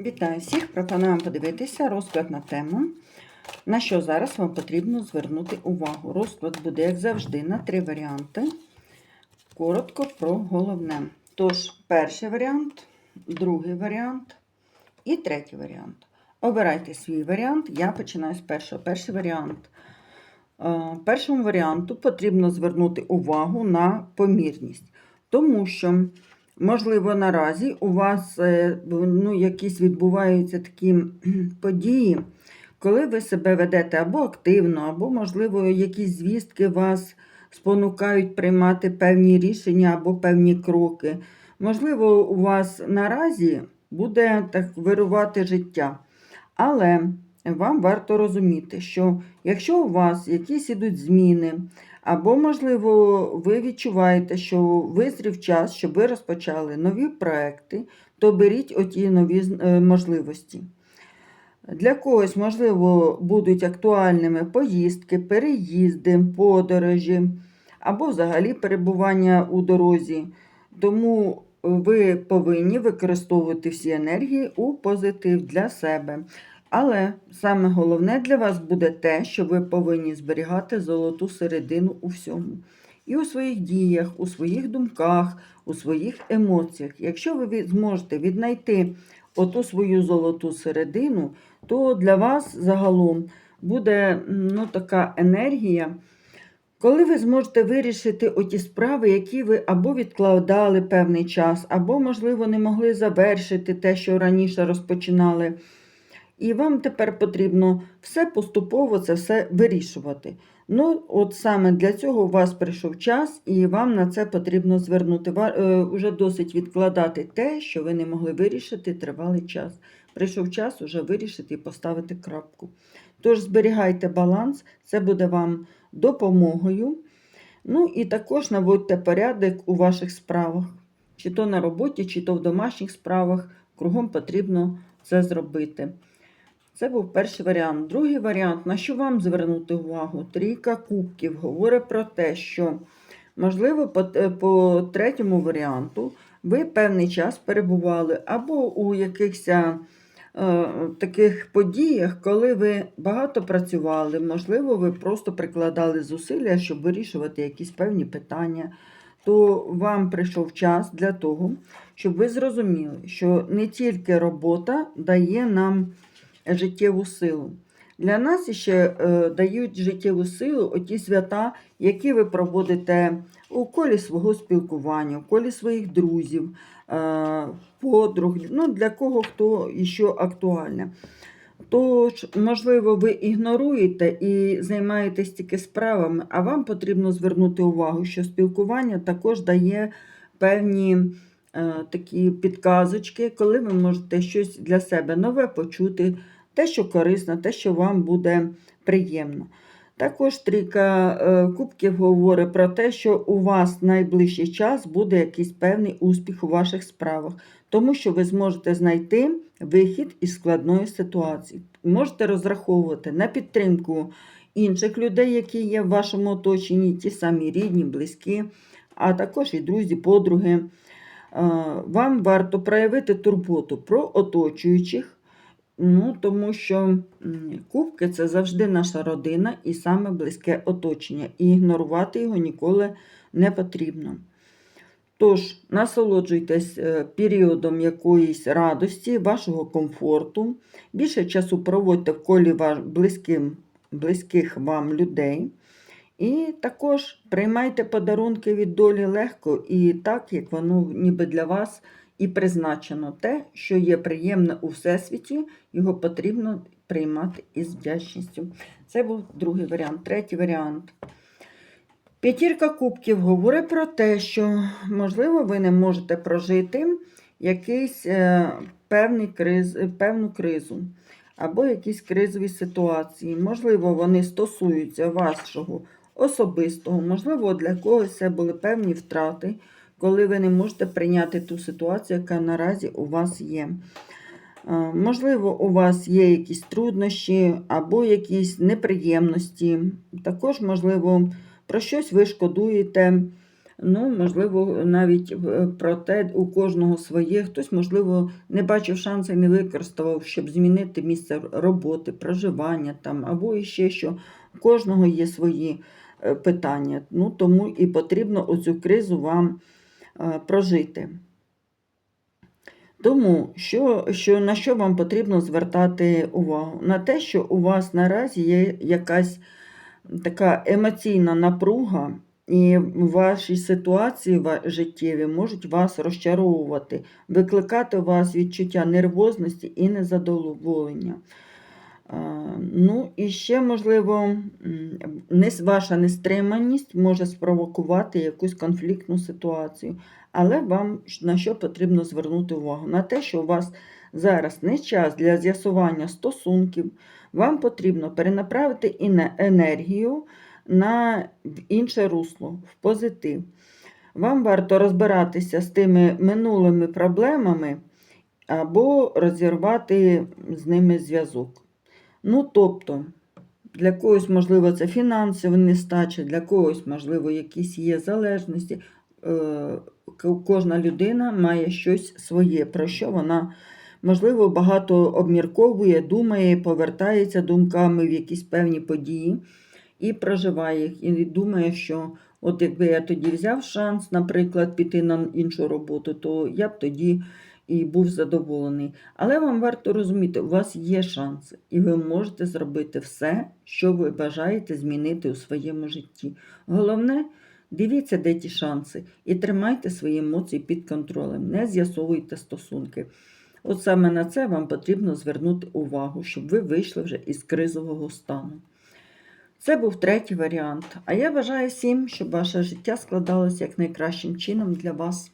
Вітаю всіх! Пропонуємо подивитися розклад на тему, на що зараз вам потрібно звернути увагу. Розклад буде, як завжди, на три варіанти. Коротко про головне. Тож, перший варіант, другий варіант і третій варіант. Обирайте свій варіант. Я починаю з першого. Перший варіант. Е, Першому варіанту потрібно звернути увагу на помірність, тому що. Можливо, наразі у вас е, ну, якісь відбуваються такі події, коли ви себе ведете або активно, або, можливо, якісь звістки вас спонукають приймати певні рішення або певні кроки. Можливо, у вас наразі буде так вирувати життя. Але вам варто розуміти, що якщо у вас якісь ідуть зміни, або, можливо, ви відчуваєте, що визрів час, щоб ви розпочали нові проекти, то беріть оті нові е, можливості. Для когось, можливо, будуть актуальними поїздки, переїзди, подорожі або взагалі перебування у дорозі. Тому ви повинні використовувати всі енергії у позитив для себе. Але саме головне для вас буде те, що ви повинні зберігати золоту середину у всьому. І у своїх діях, у своїх думках, у своїх емоціях. Якщо ви зможете віднайти оту свою золоту середину, то для вас загалом буде ну, така енергія, коли ви зможете вирішити оті справи, які ви або відкладали певний час, або, можливо, не могли завершити те, що раніше розпочинали. І вам тепер потрібно все поступово це все вирішувати. Ну, от саме для цього у вас прийшов час, і вам на це потрібно звернути. Е, Уже досить відкладати те, що ви не могли вирішити тривалий час. Прийшов час уже вирішити і поставити крапку. Тож зберігайте баланс, це буде вам допомогою. Ну і також наводьте порядок у ваших справах, чи то на роботі, чи то в домашніх справах. Кругом потрібно це зробити. Це був перший варіант. Другий варіант, на що вам звернути увагу? Трійка кубків говорить про те, що, можливо, по, е, по третьому варіанту ви певний час перебували або у якихось е, таких подіях, коли ви багато працювали, можливо, ви просто прикладали зусилля, щоб вирішувати якісь певні питання. То вам прийшов час для того, щоб ви зрозуміли, що не тільки робота дає нам життєву силу. Для нас ще е, дають життєву силу оті свята, які ви проводите у колі свого спілкування, у колі своїх друзів, е, подруг, ну, для кого хто ще актуальне. Тож, можливо, ви ігноруєте і займаєтесь тільки справами, а вам потрібно звернути увагу, що спілкування також дає певні е, такі підказочки, коли ви можете щось для себе нове почути, те, що корисно, те, що вам буде приємно. Також трійка е, кубків говорить про те, що у вас найближчий час буде якийсь певний успіх у ваших справах, тому що ви зможете знайти вихід із складної ситуації. Можете розраховувати на підтримку інших людей, які є в вашому оточенні, ті самі рідні, близькі, а також і друзі, подруги. Е, Вам варто проявити турботу про оточуючих. Ну, тому що кубки це завжди наша родина і саме близьке оточення, і ігнорувати його ніколи не потрібно. Тож, насолоджуйтесь е, періодом якоїсь радості, вашого комфорту, більше часу проводьте в колі близьким, близьких вам людей. І також приймайте подарунки від долі легко і так, як воно ніби для вас і призначено. Те, що є приємне у всесвіті, його потрібно приймати із вдячністю. Це був другий варіант. Третій варіант. П'ятірка кубків говорить про те, що, можливо, ви не можете прожити якийсь е, певний криз, певну кризу або якісь кризові ситуації. Можливо, вони стосуються вашого особистого, можливо, для когось це були певні втрати, коли ви не можете прийняти ту ситуацію, яка наразі у вас є. Е, Можливо, у вас є якісь труднощі або якісь неприємності. Також, можливо, про щось ви шкодуєте Ну, можливо, навіть е, про те, у кожного своє. Хтось, можливо, не бачив шансу і не використовував, щоб змінити місце роботи, проживання там, або іще що. У кожного є свої е, питання. Ну, тому і потрібно оцю кризу вам прожити. Тому що, що, на що вам потрібно звертати увагу? На те, що у вас наразі є якась така емоційна напруга, і ваші ситуації життєві можуть вас розчаровувати, викликати у вас відчуття нервозності і незадоволення. Ну, і ще, можливо, ваша нестриманість може спровокувати якусь конфліктну ситуацію. Але вам на що потрібно звернути увагу? На те, що у вас зараз не час для з'ясування стосунків, вам потрібно перенаправити енергію на інше русло, в позитив. Вам варто розбиратися з тими минулими проблемами або розірвати з ними зв'язок. Ну, тобто, для когось, можливо, це фінансова нестача, для когось, можливо, якісь є залежності. Е, Кожна людина має щось своє, про що вона, можливо, багато обмірковує, думає, повертається думками в якісь певні події і проживає їх. І думає, що от якби я тоді взяв шанс, наприклад, піти на іншу роботу, то я б тоді і був задоволений. Але вам варто розуміти, у вас є шанси, і ви можете зробити все, що ви бажаєте змінити у своєму житті. Головне, дивіться, де ті шанси, і тримайте свої емоції під контролем, не з'ясовуйте стосунки. От саме на це вам потрібно звернути увагу, щоб ви вийшли вже із кризового стану. Це був третій варіант. А я бажаю всім, щоб ваше життя складалося як найкращим чином для вас.